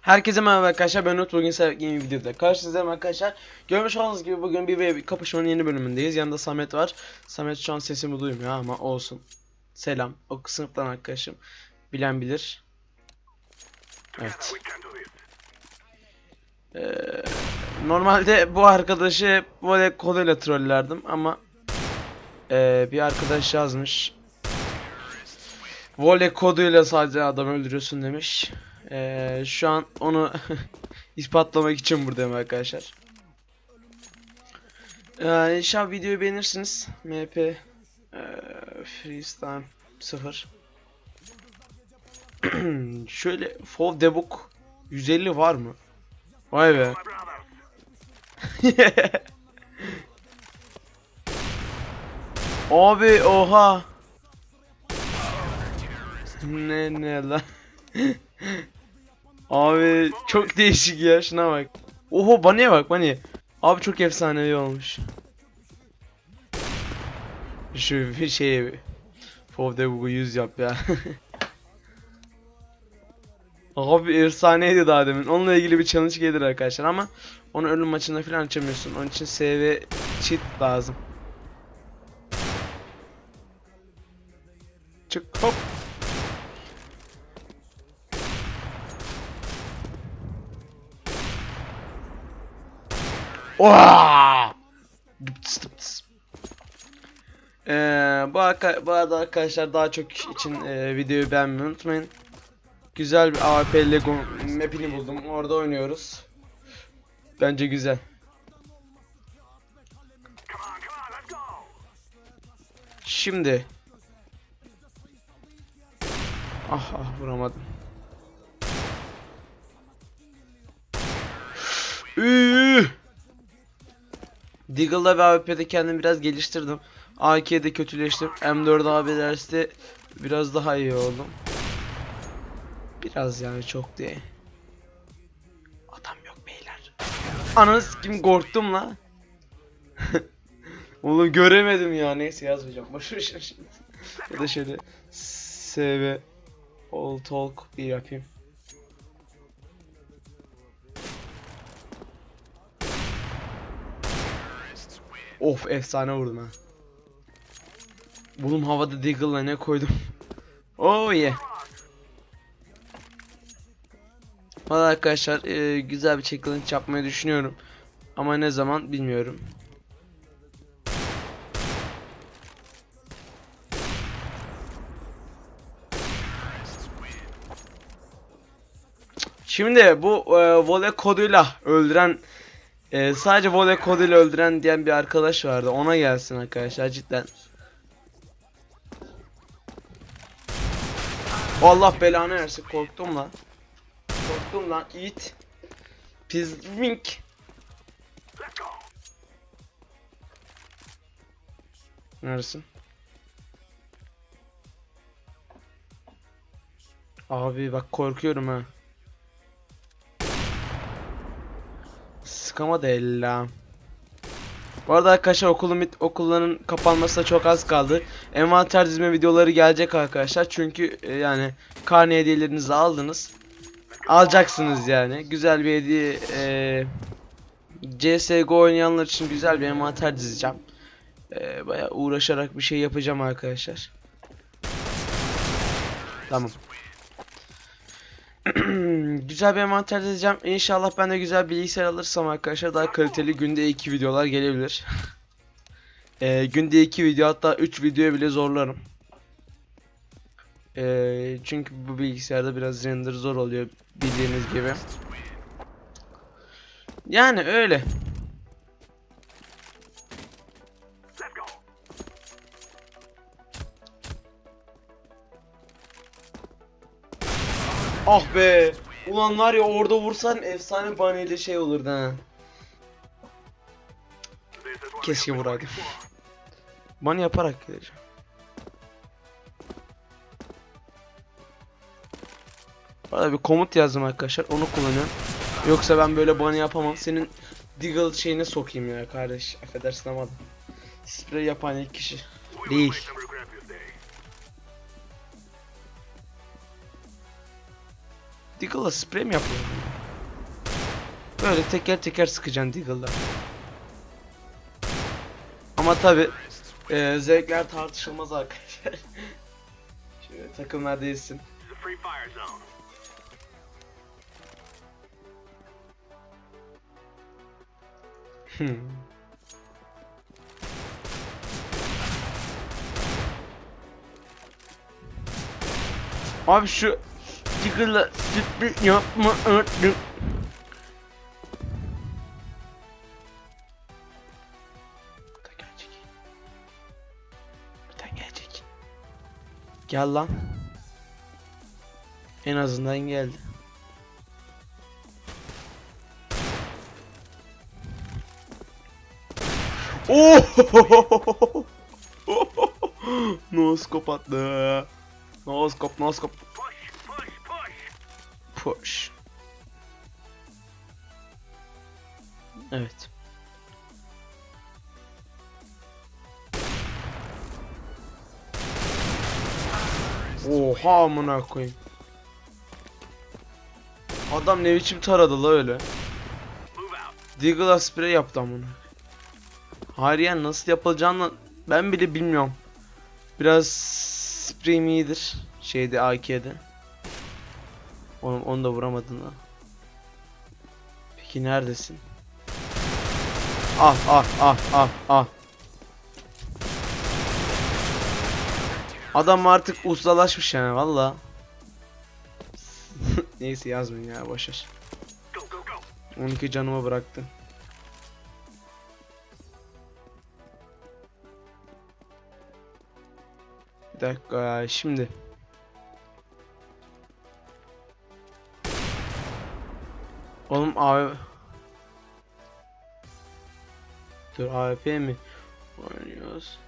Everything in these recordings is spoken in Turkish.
Herkese merhaba arkadaşlar ben Umut. Bugün size yeni videoda karşınızdayım arkadaşlar. Görmüş olduğunuz gibi bugün bir bir kapışmanın yeni bölümündeyiz. Yanında Samet var. Samet şu an sesimi duymuyor ama olsun. Selam. O sınıftan arkadaşım. Bilen bilir. Evet Ee, Normalde bu arkadaşı hep böyle koduyla trollerdim ama ee, Bir arkadaş yazmış Voley koduyla sadece adam öldürüyorsun demiş. Ee, şu an onu ispatlamak için buradayım arkadaşlar. Ee, inşallah videoyu beğenirsiniz. MP ee, Freestyle 0 Şöyle Fov Debug 150 var mı? Vay be. Abi oha. Ne ne lan? Abi çok değişik ya şuna bak. Oho Bunny'e bak Bunny. Abi çok efsanevi olmuş. Şu bir şey Fov'da bu 100 yap ya. Abi efsaneydi daha demin. Onunla ilgili bir challenge gelir arkadaşlar ama onu ölüm maçında falan açamıyorsun. Onun için SV cheat lazım. Çık hop. Oha! Ee, bu, bu arada arkadaşlar daha çok için e, videoyu beğenmeyi unutmayın. Güzel bir AWP Lego map'ini buldum. Orada oynuyoruz. Bence güzel. Şimdi. Ah ah vuramadım. Deagle'da ve AWP'de kendimi biraz geliştirdim. AK'de kötüleştim. M4 abi derste biraz daha iyi oldum. Biraz yani çok değil. Adam yok beyler. Ananız kim korktum la. Oğlum göremedim ya neyse yazmayacağım. Boşver şimdi. Ya da şöyle SV All Talk bir yapayım. Of efsane vurdum ha. Bulum havada Deagle'la ne koydum. oh yeah. Valla arkadaşlar e, güzel bir challenge yapmayı düşünüyorum. Ama ne zaman bilmiyorum. Şimdi bu e, voley koduyla öldüren e, sadece voley koduyla öldüren diyen bir arkadaş vardı. Ona gelsin arkadaşlar cidden. Allah belanı versin korktum lan. Korktum lan it. Pizmink. Neresin? Abi bak korkuyorum ha. Sıkamadı ella. Bu arada arkadaşlar okulun okulların kapanmasına çok az kaldı. Envanter dizme videoları gelecek arkadaşlar. Çünkü e, yani karne hediyelerinizi aldınız. Alacaksınız yani. Güzel bir hediye e, CSGO oynayanlar için güzel bir envanter dizeceğim. E, bayağı uğraşarak bir şey yapacağım arkadaşlar. Tamam. güzel bir envanter dizeceğim. İnşallah ben de güzel bilgisayar alırsam arkadaşlar daha kaliteli günde 2 videolar gelebilir. e, günde 2 video hatta 3 video bile zorlarım. E, çünkü bu bilgisayarda biraz render zor oluyor bildiğiniz gibi. Yani öyle. Ah be. Ulan var ya orada vursan efsane baneyle şey olurdu ha. Keşke vuraydım. Bana yaparak geleceğim. Bana bir komut yazdım arkadaşlar. Onu kullanıyorum. Yoksa ben böyle bana yapamam. Senin Deagle şeyine sokayım ya kardeş. Affedersin ama. Sprey yapan ilk kişi. Değil. Deagle'la sprey mi yapıyor? Böyle teker teker sıkacaksın Deagle'la. Ama tabi e, zevkler tartışılmaz arkadaşlar. Şöyle takımlar değilsin. Abi şu Deagle'la sprey yapma gelecek. Gel lan. En azından geldi. Oh! Noskop attı. Noskop, noskop. Push. Evet. Oha amına koyayım. Adam ne biçim taradı la öyle. Deagle'a spray yaptı amına. Hayır nasıl yapılacağını ben bile bilmiyorum. Biraz spreyim iyidir. Şeyde AK'de. Onu, onu da vuramadın lan. Peki neredesin? Ah ah ah ah ah. Adam artık ustalaşmış yani valla. Neyse yazmayın ya boşver. 12 canıma bıraktı. Dakika şimdi. Oğlum abi. Dur AWP mi? Oynuyoruz.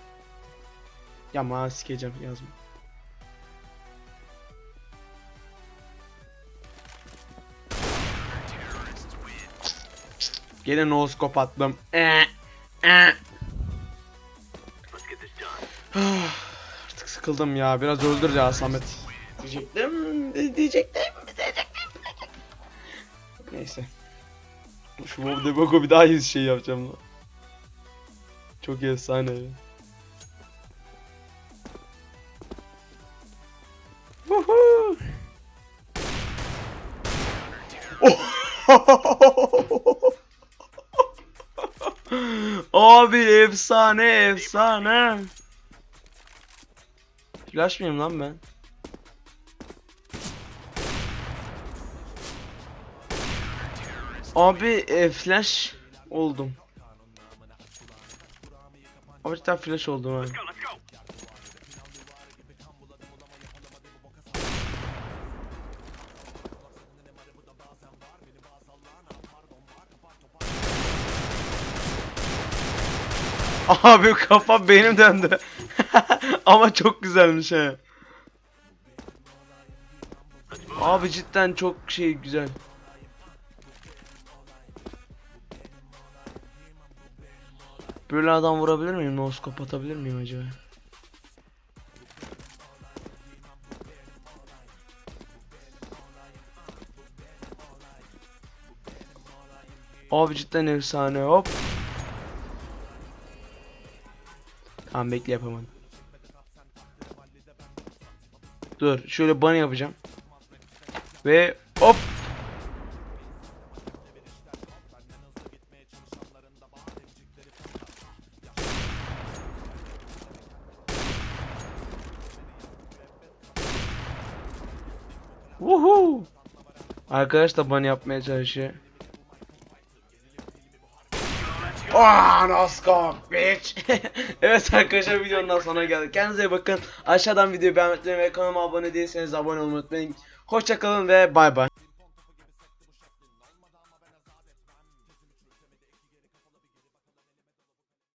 Ya ma sikeceğim yazma. Gene no scope attım. Ee, ee. Sıkıldım ya. Biraz öldür ya Samet. Diyecektim. Diyecektim. Diyecektim. Neyse. Şu Bob Deboko bir daha iyi şey yapacağım lan. Çok efsane. Woohoo! Abi efsane efsane. Flash mıyım lan ben? Abi e, flash oldum. Abi cidden flash oldum abi. Abi kafa benim döndü. Ama çok güzelmiş he. Abi cidden çok şey güzel. Böyle adam vurabilir miyim? Nose kapatabilir miyim acaba? Abi cidden efsane hop. Tamam bekle yapamadım. Dur şöyle bunny yapacağım. Ve hop. Woohoo! Arkadaş da bunny yapmaya çalışıyor. No scope, bitch. evet arkadaşlar videonun sonuna geldik. Kendinize iyi bakın. Aşağıdan videoyu beğenmeyi ve kanalıma abone değilseniz abone olmayı unutmayın. Hoşçakalın ve bay bay.